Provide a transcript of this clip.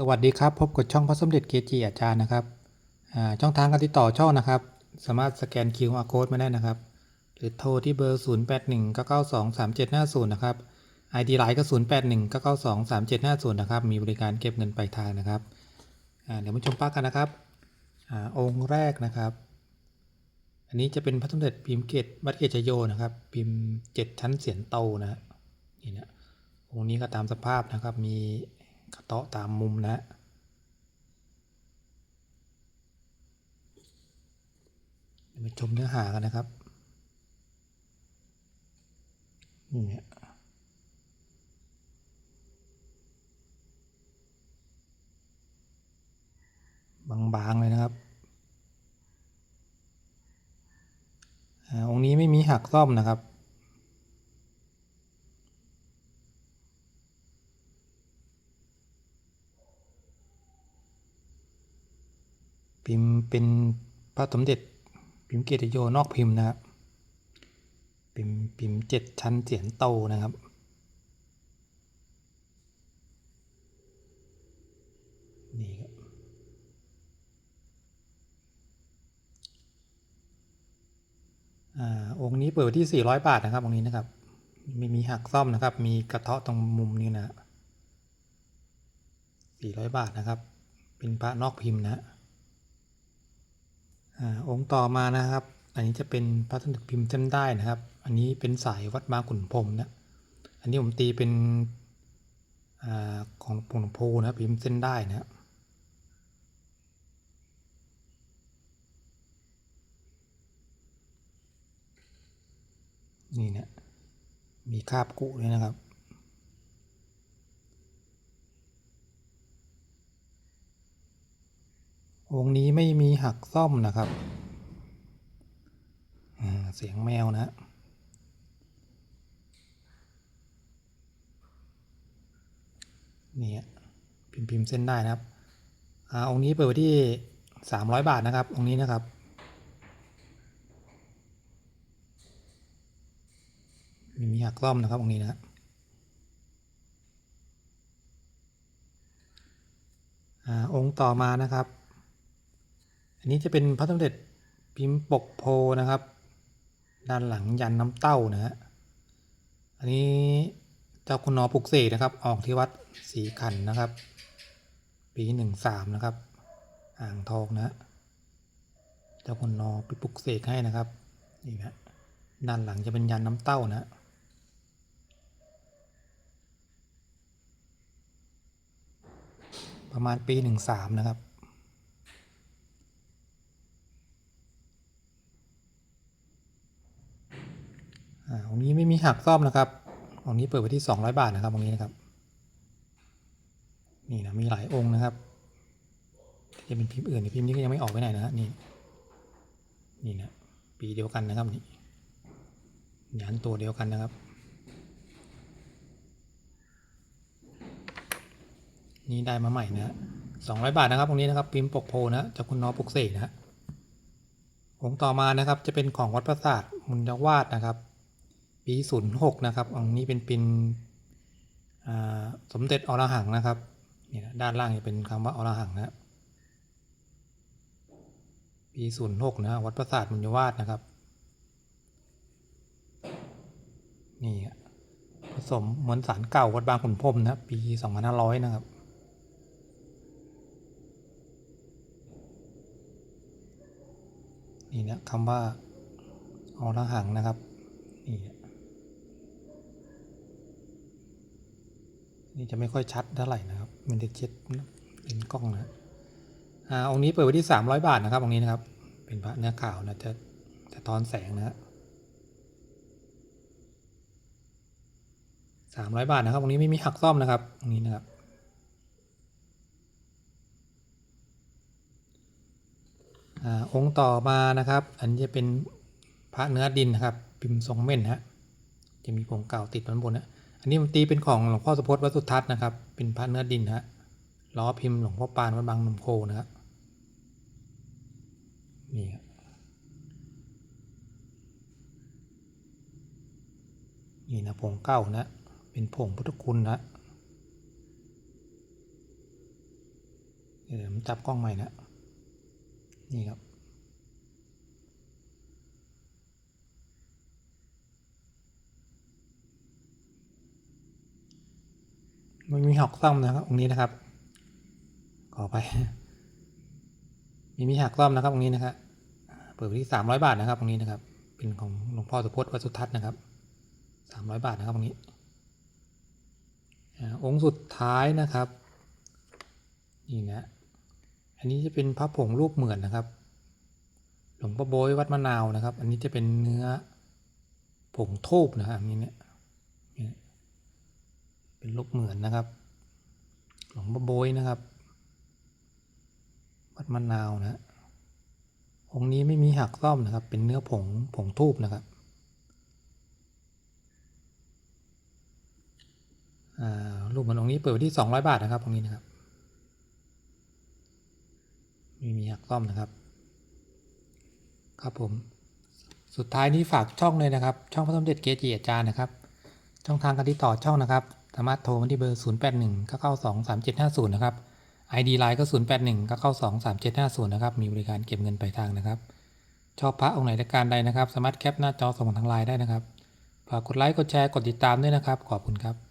สวัสดีครับ พบกับช่องพระสมเด็จเกจิอาจารย์นะครับช่องทางการติดต่อช่องนะครับ สามารถสแกน QR code มาได้นะครับ หรือโทรที่เบอร์ 0 8 1 9 9 2 3 7 5 0 นะครับ ID ไลน์ก็ 0 8 1 9 9 2 3 7 5 0 นะครับ มีบริการเก็บเงินปลายทางนะครับ เดี๋ยวมาชมป้ากันนะครับอองค์แรกนะครับ อันนี้จะเป็นพระสมเด็จพิมพ์เกตวัดเกตชโยนะครับ พิมพ์เจ็ดชั้นเสียนโตนะฮะนี่นะองค์นี้ก็ตามสภาพนะครับมี กระเตาะตามมุมนะฮะเดี๋ยวมาชมเนื้อหากันนะครับนี่เนี่ยบางๆเลยนะครับอาองค์นี้ไม่มีหักซ่อมนะครับ พิมพ์เป็นพระสมเด็จ พิมพ์เกติโยนอกพิมพ์นะครับพิมพ์พิมพ์เจ็ดชั้นเสียนโตนะครับนี่ครับอ่าองค์นี้เปิดที่ 400 บาทนะครับองค์นี้นะครับไม่มีหักซ่อมนะครับ มีกระเทาะตรงมุมนี้นะ400 บาทนะครับ เป็นพระนอกพิมพ์นะ องค์ต่อมานะครับ อันนี้จะเป็นพระสมเด็จพิมพ์เส้นได้นะครับ อันนี้เป็นสายวัดบาขุนพรมนะอันนี้ผมตีเป็นอของหลวงปู่นะพิมพ์เส้นได้นะครับนี่นี่ยมีคาบกุเลยนะครับ องนี้ไม่มีหักซ่อมนะครับเสียงแมวนะนี่พิมพ์พิมพ์เส้นได้นะครับอ่าองค์นี้เปิดไว้ที่สามร้อยบาทนะครับ องค์นี้นะครับ มีมีหักซ่อมนะครับ องค์นี้นะอ่าองค์ต่อมานะครับ อันนี้จะเป็นพระสมเด็จพิมพ์ปกโพนะครับ ด้านหลังยันน้ำเต้านะฮะอันนี้เจ้าคุณนอปุกเสกนะครับ ออกที่วัดศรีขันนะครับ ปีหนึ่งสามนะครับ อ่างทองนะเจ้าคุณนอไปปุกเสกให้นะครับนี่นะด้านหลังจะเป็นยันน้ำเต้านะประมาณปีหนึ่งสามนะครับ อ่าองนี้ไม่มีหักซ่อมนะครับองนี้เปิดไว้ที่ 200 บาทนะครับองนี้นะครับ นี่นะมีหลายองค์นะครับจะเป็นพิมพ์อื่นพิมพ์นี้ก็ยังไม่ออกไปไหนนะฮะนี่นี่นะปีเดียวกันนะครับนี่ยันตัวเดียวกันนะครับ นี่ได้มาใหม่นะฮะสองร้อยบาทนะครับตรงนี้นะครับพิมพ์ปกโพนะจากคุณน้อปกเสกนะฮะองค์ต่อมานะครับจะเป็นของวัดประสาทมุนยวาดนะครับ ปีศูนย์หกนะครับองค์นี้เป็นปินสมเด็จอรหังนะครับนี่ด้านล่างจะเป็นคำว่าอรหังนะปีศูนย์หกนะวัดประสาทมุนยวาดนะครับนี่ผสมเหมือนสารเก่าวัดบางขุนพรมนะปีสองพันห้าร้อยนะครับนี่นะคำว่าอรหังนะครับนี่ นี่จะไม่ค่อยชัดเท่าไหร่นะครับ มันจะเช็ดเป็นกล้องนะอ่าองค์นี้เปิดไว้ที่สามร้อยบาทนะครับองค์นี้นะครับ เป็นพระเนื้อขาวนะจะจะทอนแสงนะฮะสามร้อยบาทนะครับองค์นี้ไม่มีหักซ่อมนะครับองค์นี้นะครับอองค์ต่อมานะครับ อันนี้จะเป็นพระเนื้อดินนะครับ พิมพ์ทรงเม่นฮะจะมีผงเก่าติดไว้บนนะ อันนี้มันตีเป็นของหลวงพ่อสุพจน์วัดสุทัศน์นะครับ เป็นพระเนื้อดินฮะล้อพิมพ์หลวงพ่อปานวัดบางนมโคนะครับนี่ครับนี่นะผงเก้านะ เป็นผงพุทธคุณนะเดี๋ยวผมจับกล้องใหม่นะ นี่ครับ มันมีหอกซ่อมนะครับตรงนี้นะครับขอไป มีมีหักซ่อมนะครับตรงนี้นะครับเปิดไปที่สามร้อยบาทนะครับตรงนี้นะครับ เป็นของหลวงพ่อสุพจน์วัสุทัศน์นะครับสามร้อยบาทนะครับตรงนี้อ่าองค์สุดท้ายนะครับนี่นะอันนี้จะเป็นพระผงรูปเหมือนนะครับ หลวงพ่อโบยวัดมะนาวนะครับ อันนี้จะเป็นเนื้อผงทูบนะครับอันนี้เนี่ย เนี่ยเป็นรูปเหมือนนะครับ หลวงพ่อโบยนะครับ วัดมะนาวนะองค์นี้ไม่มีหักซ่อมนะครับ เป็นเนื้อผงผงทูบนะครับอ่ารูปเหมือนองค์นี้เปิดที่สองร้อยบาทนะครับองค์นี้นะครับไม่มีหักซ่อมนะครับ ครับผม สุดท้ายนี้ฝากช่องเลยนะครับ ช่องพระสมเด็จเกจิอาจารย์นะครับ ช่องทางการติดต่อช่องนะครับ สามารถโทรมาที่เบอร์ 0 8 1 9 9 2 3 7 5 0 นะครับ ID Line ก็ 0 8 1 9 9 2 3 7 5 0 นะครับ มีบริการเก็บเงินปลายทางนะครับ ชอบพระองค์ไหนและการใดนะครับ สามารถแคปหน้าจอส่งทางไลน์ได้นะครับ ฝากกดไลค์ กดแชร์ กดติดตามด้วยนะครับ ขอบคุณครับ